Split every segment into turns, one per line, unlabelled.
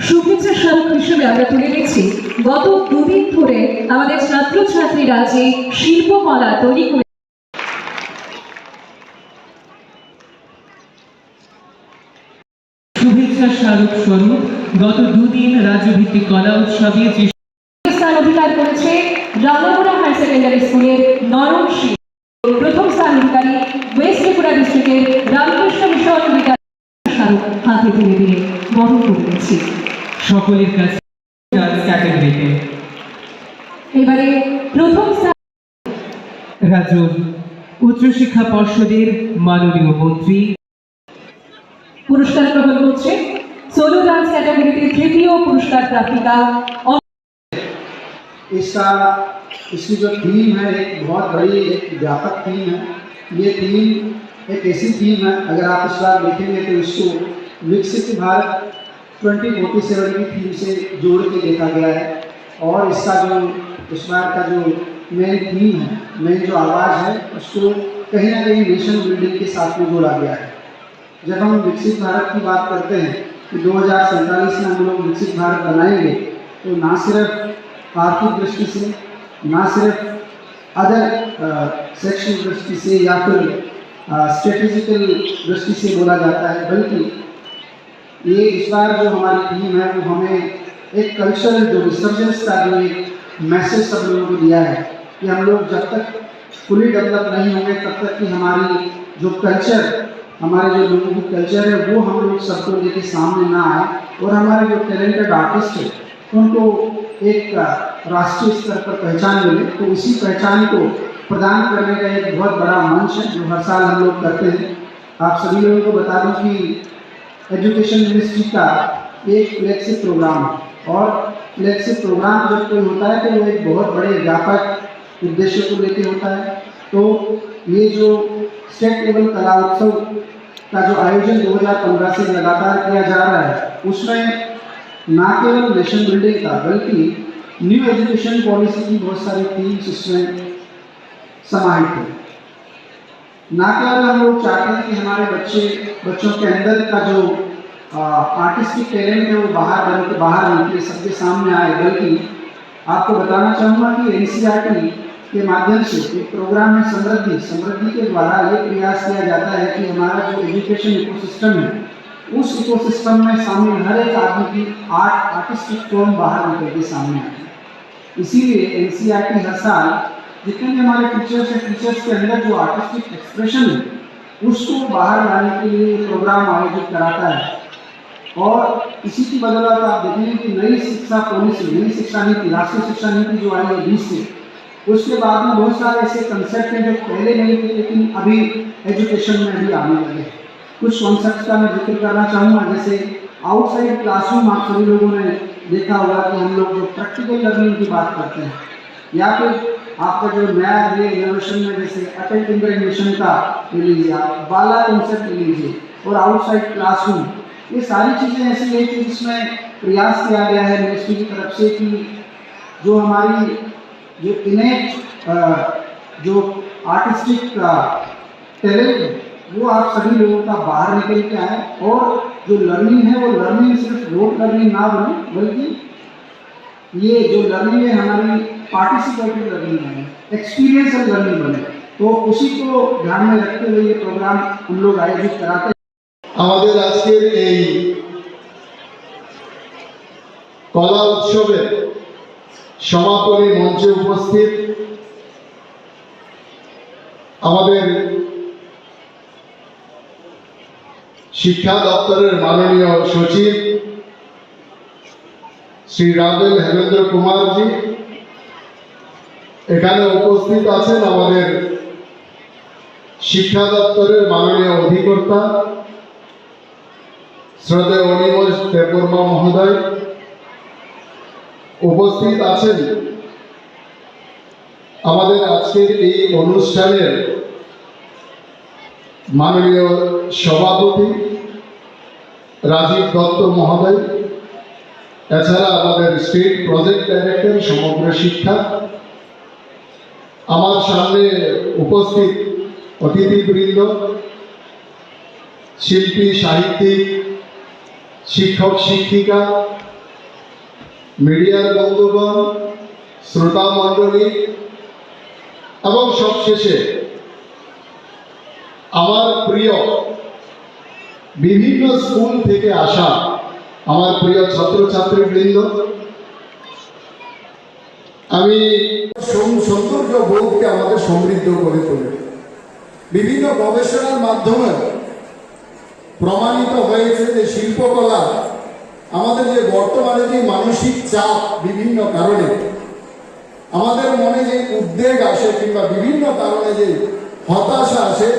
শুভেচ্ছা স্মারক হিসেবে আমরা তুলে দিচ্ছি গত দুদিন ধরে আমাদের ছাত্রছাত্রীরা যে শিল্পকলা তৈরি করে
শুভেচ্ছা স্মারক স্বরূপ গত দুদিন রাজ্যভিত্তিক কলা উৎসবে যে
স্থান অধিকার করেছে রামপুরা হায়ার সেকেন্ডারি স্কুলের নরম প্রথম স্থান অধিকারী ওয়েস্ট ত্রিপুরা ডিস্ট্রিক্টের রামকৃষ্ণ মিশন বিদ্যালয় হাতে তুলে দিয়ে বরণ করে
সকলের কাছে ক্যাটাগরিতে
এবারে প্রথম স্থান
রাজ্য উচ্চশিক্ষা পর্ষদের মাননীয় মন্ত্রী
পুরস্কার গ্রহণ করছে সোলো ডান্স ক্যাটাগরিতে তৃতীয় পুরস্কার প্রাপ্তিকা
इसका इसकी जो थीम है एक बहुत बड़ी एक व्यापक थीम है ये थीम एक ऐसी थीम है अगर आप इस बार देखेंगे तो इसको विकसित भारत 2047 की थीम से जोड़ के देखा गया है। और इसका जो, इस बार का जो मेन थीम है मेन जो आवाज़ है, उसको कहीं ना कहीं नेशन बिल्डिंग के साथ में जोड़ा गया है। जब हम विकसित भारत की बात करते हैं कि दो हज़ार सैंतालीस में हम लोग विकसित भारत बनाएँगे तो ना सिर्फ़ आर्थिक दृष्टि से, ना सिर्फ़ अदर सेक्शन दृष्टि से या फिर स्ट्रेटेजिकल दृष्टि से बोला जाता है, बल्कि ये इस बार जो हमारी टीम है, वो हमें एक कल्चरल जो रिसर्जेंस का जो एक मैसेज सब लोगों को दिया है कि हम लोग जब तक फुली डेवलप नहीं होंगे, तब तक कि हमारी जो कल्चर हमारे जो लोगों की कल्चर है, वो हम लोग सबको लेके सामने ना आए और हमारे जो टैलेंटेड आर्टिस्ट है, उनको एक राष्ट्रीय स्तर पर पहचान मिले। तो इसी पहचान को प्रदान करने का एक बहुत बड़ा मंच है, जो हर साल हम लोग करते हैं। आप सभी लोगों को बता दूँ कि एजुकेशन मिनिस्ट्री का एक फ्लैगशिप प्रोग्राम और फ्लैगशिप प्रोग्राम जब कोई होता है तो वो एक बहुत बड़े व्यापक उद्देश्य को लेकर होता है। तो ये जो स्टेट लेवल कला उत्सव का जो आयोजन 2015 से लगातार किया जा रहा है, उसमें ना केवल नेशन बिल्डिंग का, बल्कि न्यू एजुकेशन पॉलिसी की बहुत सारी थीम्स इसमें समाहित है। ना केवल हम लोग चाहते हैं कि हमारे बच्चे, बच्चों के अंदर का जो आर्टिस्टिक टैलेंट है वो बाहर बन के, बाहर निकले सबके सामने आए, बल्कि आपको बताना चाहूँगा कि एन के माध्यम से एक प्रोग्राम है समृद्धि समृद्धि के द्वारा ये प्रयास किया जाता है कि हमारा जो एजुकेशन इकोसिस्टम है, उस इकोसिस्टम में शामिल हर एक आदमी की आर्ट आर्टिस्टिक फॉर्म बाहर निकल के सामने आए। इसीलिए एन हर साल जितने भी हमारे टीचर्स हैं टीचर्स के अंदर जो आर्टिस्टिक एक्सप्रेशन है, उसको बाहर लाने के लिए प्रोग्राम आयोजित कराता है। और इसी की बदौलत आप देखेंगे कि नई शिक्षा पॉलिसी नई शिक्षा नीति, राष्ट्रीय शिक्षा नीति जो आई है बीस से, उसके बाद में बहुत सारे ऐसे कंसेप्ट हैं जो पहले नहीं थे, लेकिन अभी एजुकेशन में भी आने लगे कुछ कॉन्सेप्ट का मैं ज़िक्र करना चाहूँगा, जैसे आउटसाइड क्लासरूम आप सभी लोगों ने देखा होगा कि हम लोग जो प्रैक्टिकल लर्निंग की बात करते हैं, या फिर आपका जो नया ये इनोवेशन में जैसे अटल टिंकरिंग मिशन का ले लीजिए आप, बाला कॉन्सेप्ट ले लीजिए, और आउटसाइड क्लासरूम ये सारी चीज़ें ऐसी है कि जिसमें प्रयास किया गया है मिनिस्ट्री की तरफ़ से कि जो हमारी, जो इनेट जो आर्टिस्टिक टैलेंट है वो आप सभी लोगों का बाहर निकल के आए, और जो लर्निंग है वो लर्निंग सिर्फ़ रोड लर्निंग ना बने, बल्कि ये जो लर्निंग है हमारी पार्टिसिपेटिव लर्निंग है एक्सपीरियंसल लर्निंग बने तो उसी को ध्यान में रखते हुए ये प्रोग्राम हम लोग आयोजित कराते हैं
আমাদের আজকের এই কলা উৎসবের সমাপনী মঞ্চে উপস্থিত আমাদের শিক্ষা দপ্তরের মাননীয় সচিব শ্রী রাবেল হেমেন্দ্র কুমারজি। এখানে উপস্থিত আছেন আমাদের শিক্ষা দপ্তরের মাননীয় অধিকর্তা শ্রদ্ধেয় অনিমোষ দেববর্মা মহোদয়। উপস্থিত আছেন আমাদের আজকের এই অনুষ্ঠানের মাননীয় সভাপতি রাজীব দত্ত মহোদয়। এছাড়া আমাদের স্টেট প্রজেক্ট ডাইরেক্টর সমগ্র শিক্ষা। আমার সামনে উপস্থিত অতিথিবৃন্দ, শিল্পী, সাহিত্যিক, শিক্ষক, শিক্ষিকা, মিডিয়ার বন্ধুগণ, শ্রোতা মণ্ডলী, এবং সবশেষে আমার প্রিয় বিভিন্ন স্কুল থেকে আসা আমার প্রিয় ছাত্রছাত্রীবৃন্দ, আমি সৌন্দর্য বোধকে আমাদের সমৃদ্ধ করে তোলে। বিভিন্ন গবেষণার মাধ্যমে প্রমাণিত হয়েছে যে শিল্পকলা আমাদের যে বর্তমানে যে মানসিক চাপ বিভিন্ন কারণে, আমাদের মনে যে উদ্বেগ আসে কিংবা বিভিন্ন কারণে যে হতাশা আসে,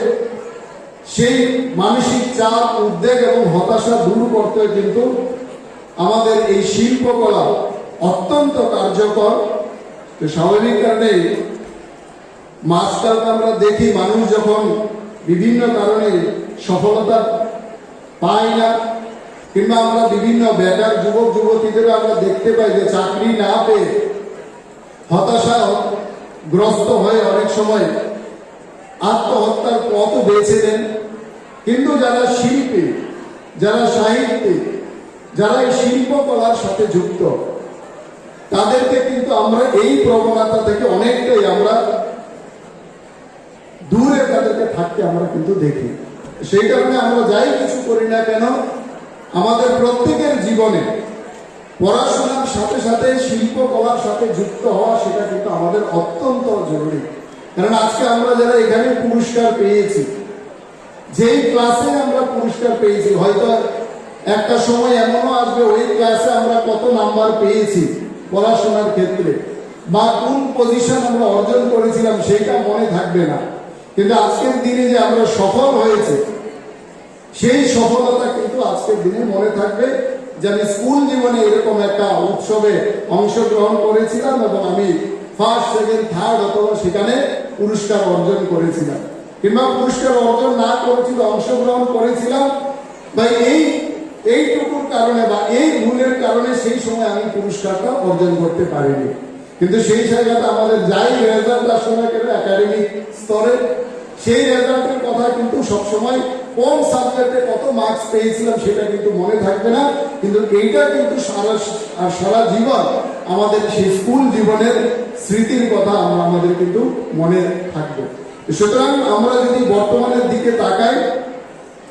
সেই মানসিক চাপ, উদ্বেগ এবং হতাশা দূর করতে কিন্তু আমাদের এই শিল্পকলা অত্যন্ত কার্যকর। তো স্বাভাবিক কারণে মাঝকাল আমরা দেখি মানুষ যখন বিভিন্ন কারণে সফলতা পায় না, কিংবা আমরা বিভিন্ন বেকার যুবক যুবতীদের আমরা দেখতে পাই যে চাকরি না পেয়ে হতাশা গ্রস্ত হয়ে অনেক সময় আত্মহত্যার পথ বেছে নেন। কিন্তু যারা শিল্পী, যারা সাহিত্যিক যারা এই শিল্পকলার সাথে যুক্ত, তাদেরকে কিন্তু আমরা এই প্রবণতা থেকে অনেকটাই আমরা দূরে তাদেরকে থাকতে আমরা কিন্তু দেখি। সেই কারণে আমরা যাই কিছু করি না কেন, আমাদের প্রত্যেকের জীবনে পড়াশোনার সাথে সাথে শিল্পকলার সাথে যুক্ত হওয়া সেটা কিন্তু আমাদের অত্যন্ত জরুরি। কারণ আজকে আমরা যারা এখানে পুরস্কার পেয়েছি, যেই ক্লাসে আমরা পুরস্কার পেয়েছি, হয়তো একটা সময় এমনও আসবে, ওই ক্লাসে আমরা কত নাম্বার পেয়েছি পড়াশোনার ক্ষেত্রে। বা কোন পজিশন আমরা অর্জন করেছিলাম সেইটা মনে থাকবে না। কিন্তু আজকের দিনে যে আমরা সফল হয়েছে, সেই সফলতা কিন্তু আজকের দিনে মনে থাকবে যে আমি স্কুল জীবনে এরকম একটা উৎসবে অংশগ্রহণ করেছিলাম এবং আমি ফার্স্ট সেকেন্ড থার্ড অথবা সেখানে পুরস্কার অর্জন করেছিলাম। কিংবা পুরস্কার অর্জন না করেছিল, অংশগ্রহণ করেছিলাম বা এই এইটুকুর কারণে বা এই ভুলের কারণে সেই সময় আমি পুরস্কারটা অর্জন করতে পারিনি। কিন্তু সেই জায়গাতে আমাদের যাই রেজাল্ট আসলে একাডেমিক স্তরে, সেই রেজাল্টের কথা কিন্তু সবসময় কোন সাবজেক্টে কত মার্কস পেয়েছিলাম সেটা কিন্তু মনে থাকবে না। কিন্তু এইটা কিন্তু সারা সারা জীবন আমাদের সেই স্কুল জীবনের স্মৃতির কথা আমরা, আমাদের কিন্তু মনে থাকবে। সুতরাং আমরা যদি বর্তমানের দিকে তাকাই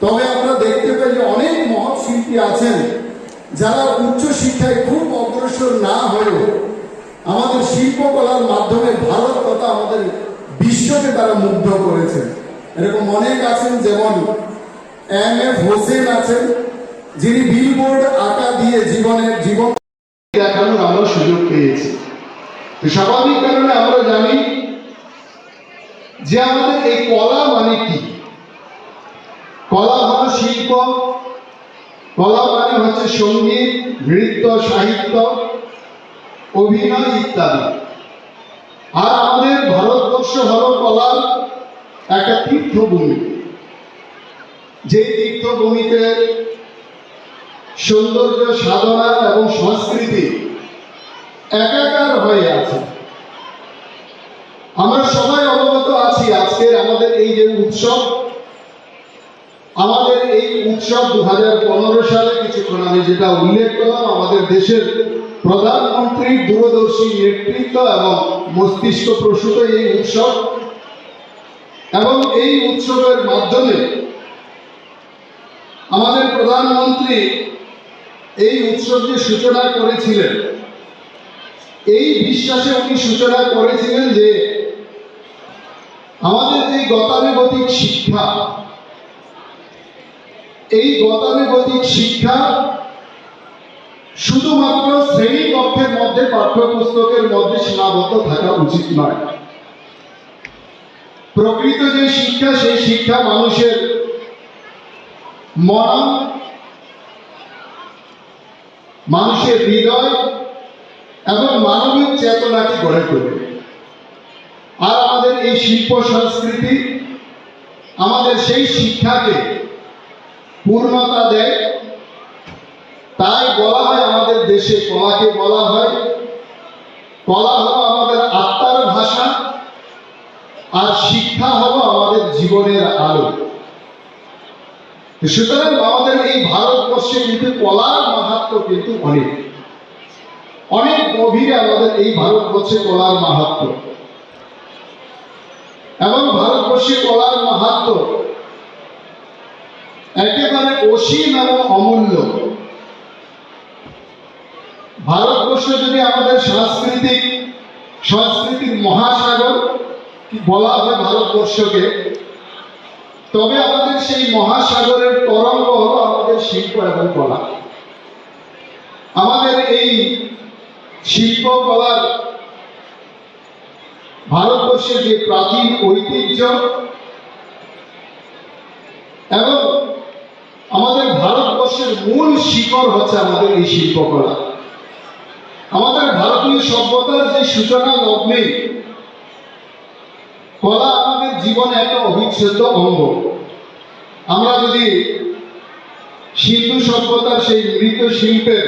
তবে আমরা দেখতে পাই যে অনেক মহৎ শিল্পী আছেন যারা উচ্চ শিক্ষায় খুব অগ্রসর না হয়েও আমাদের শিল্পকলার মাধ্যমে ভারত তথা আমাদের বিশ্বকে তারা মুগ্ধ করেছেন। এরকম অনেক আছেন যেমন এম এফ হোসেন আছেন, যিনি বিলবোর্ড আঁকা দিয়ে জীবনের জীবন দেখানোর আমরা সুযোগ পেয়েছি। স্বাভাবিক কারণে আমরা জানি যে আমাদের এই কলা হলো শিল্প। কলা মানে হচ্ছে সংগীত, নৃত্য, সাহিত্য, অভিনয় ইত্যাদি। আর আমাদের ভারতবর্ষ হল কলার একটা তীর্থভূমি। যে তীর্থভূমিতে সৌন্দর্য, সাধনা এবং সংস্কৃতি একাকার হয়ে আছে। আমরা সবাই অবগত আছি আজকের আমাদের এই যে উৎসব আমাদের এই উৎসব দু হাজার পনেরো সালে কিছুক্ষণ আমি যেটা উল্লেখ করলাম, আমাদের দেশের প্রধানমন্ত্রীর দূরদর্শী নেতৃত্ব এবং মস্তিষ্ক প্রসূত এই উৎসব। এবং এই উৎসবের মাধ্যমে আমাদের প্রধানমন্ত্রী এই উৎসবকে সূচনা করেছিলেন। এই বিশ্বাসে উনি সূচনা করেছিলেন যে আমাদের যে গতানুগতিক শিক্ষা এই গতানুগতিক শিক্ষা শুধুমাত্র শ্রেণি কক্ষের মধ্যে, পাঠ্যপুস্তকের মধ্যে সীমাবদ্ধ থাকা উচিত নয়। প্রকৃত যে শিক্ষা, সেই শিক্ষা মানুষের মন, মানুষের হৃদয় এবং মানবিক চেতনাকে গড়ে তোলে। আর আমাদের এই শিল্প সংস্কৃতি, আমাদের সেই শিক্ষাকে পূর্ণতা দেয়। তাই বলা হয় আমাদের দেশে কলাকে বলা হয়। কলা হলো আমাদের আত্মার ভাষা, আর শিক্ষা হলো আমাদের জীবনের আলো। সুতরাং আমাদের এই ভারতবর্ষে কিন্তু কলার মাহাত্ম কিন্তু অনেক। অনেক গভীরে আমাদের এই ভারতবর্ষে কলার মাহাত্ম। এবং ভারতবর্ষে কলার মাহাত্ম একেবারে অসীম এবং অমূল্য। ভারতবর্ষ যদি আমাদের সাংস্কৃতিক সংস্কৃতির মহাসাগর বলা হয় ভারতবর্ষকে, তবে আমাদের সেই মহাসাগরের তরঙ্গ হল আমাদের শিল্প এবং কলা। আমাদের এই শিল্প কলার ভারতবর্ষের যে প্রাচীন ঐতিহ্য এবং ভারতবর্ষের মূল শিকড় হচ্ছে আমাদের এই শিল্পকলা। আমাদের ভারতীয় সভ্যতার যে সূচনা লগ্নে কলা আমাদের জীবনে একটা অবিচ্ছেদ্য অঙ্গ। আমরা যদি সিন্ধু সভ্যতার সেই মৃত শিল্পের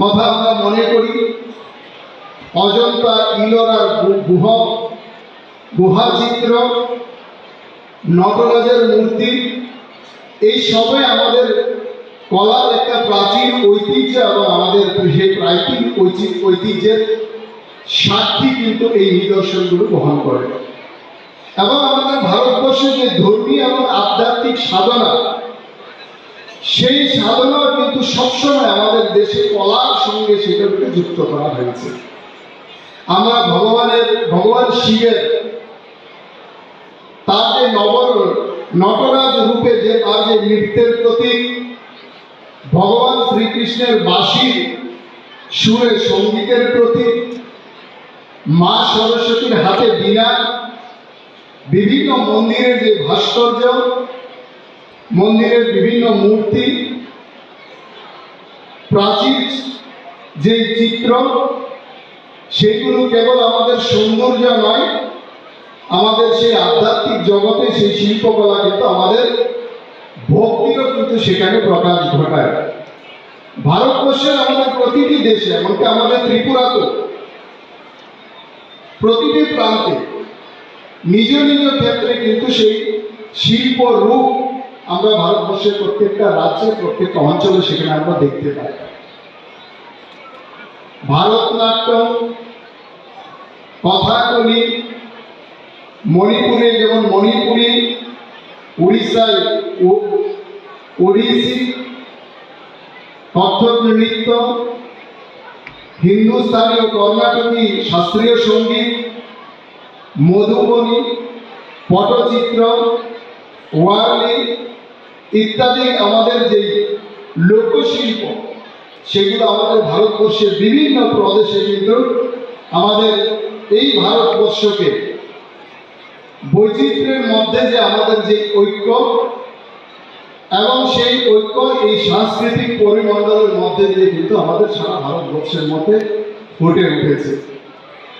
কথা আমরা মনে করি, অজন্তা ইলোরার গুহ গুহা চিত্র নটরাজের মূর্তি এই সবই আমাদের কলার একটা প্রাচীন ঐতিহ্য এবং আমাদের সেই প্রাচীন ঐতিহ্যের সাক্ষী কিন্তু এই নিদর্শনগুলো বহন করে। এবং আমাদের ভারতবর্ষের যে ধর্মীয় এবং আধ্যাত্মিক সাধনা, সেই সাধনা কিন্তু সবসময় আমাদের দেশে কলার সঙ্গে সেটাকে যুক্ত করা হয়েছে। আমরা ভগবানের ভগবান শিবের যে নবর নটরাজ রূপে যে তার যে নৃত্যের প্রতীক, ভগবান শ্রীকৃষ্ণের বাঁশি সুরে সঙ্গীতের প্রতীক, মা সরস্বতীর হাতে বীণা, বিভিন্ন মন্দিরের যে ভাস্কর্য, মন্দিরের বিভিন্ন মূর্তি, প্রাচীর যে চিত্র, সেগুলো কেবল আমাদের সৌন্দর্য নয় আমাদের সেই আধ্যাত্মিক জগতে সেই শিল্পকলা কিন্তু আমাদের ভক্তিরও কিন্তু সেখানে প্রকাশ ঘটায়। ভারতবর্ষের আমাদের প্রতিটি দেশে, এমনকি আমাদের ত্রিপুরাতেও, প্রতিটি প্রান্তে, নিজ নিজ ক্ষেত্রে কিন্তু সেই শিল্প রূপ আমরা ভারতবর্ষের প্রত্যেকটা রাজ্যে প্রত্যেকটা অঞ্চলে সেখানে আমরা দেখতে পাই। ভারতনাট্যম, কথাকলি মণিপুরে যেমন মণিপুরি, উড়িষ্যায় ওড়িশি কত্থক নৃত্য, হিন্দুস্তানি ও কর্ণাটকী শাস্ত্রীয় সংগীত, মধুবনী, পটচিত্র, ওয়ারলি ইত্যাদি আমাদের যে লোকশিল্প, সেগুলো আমাদের ভারতবর্ষের বিভিন্ন প্রদেশে কিন্তু আমাদের এই ভারতবর্ষকে বৈচিত্র্যের মধ্যে যে আমাদের যে ঐক্য এবং সেই ঐক্য এই সাংস্কৃতিক পরিমণ্ডলের মধ্যে দিয়ে কিন্তু আমাদের সারা ভারতবর্ষের মধ্যে ফুটে উঠেছে।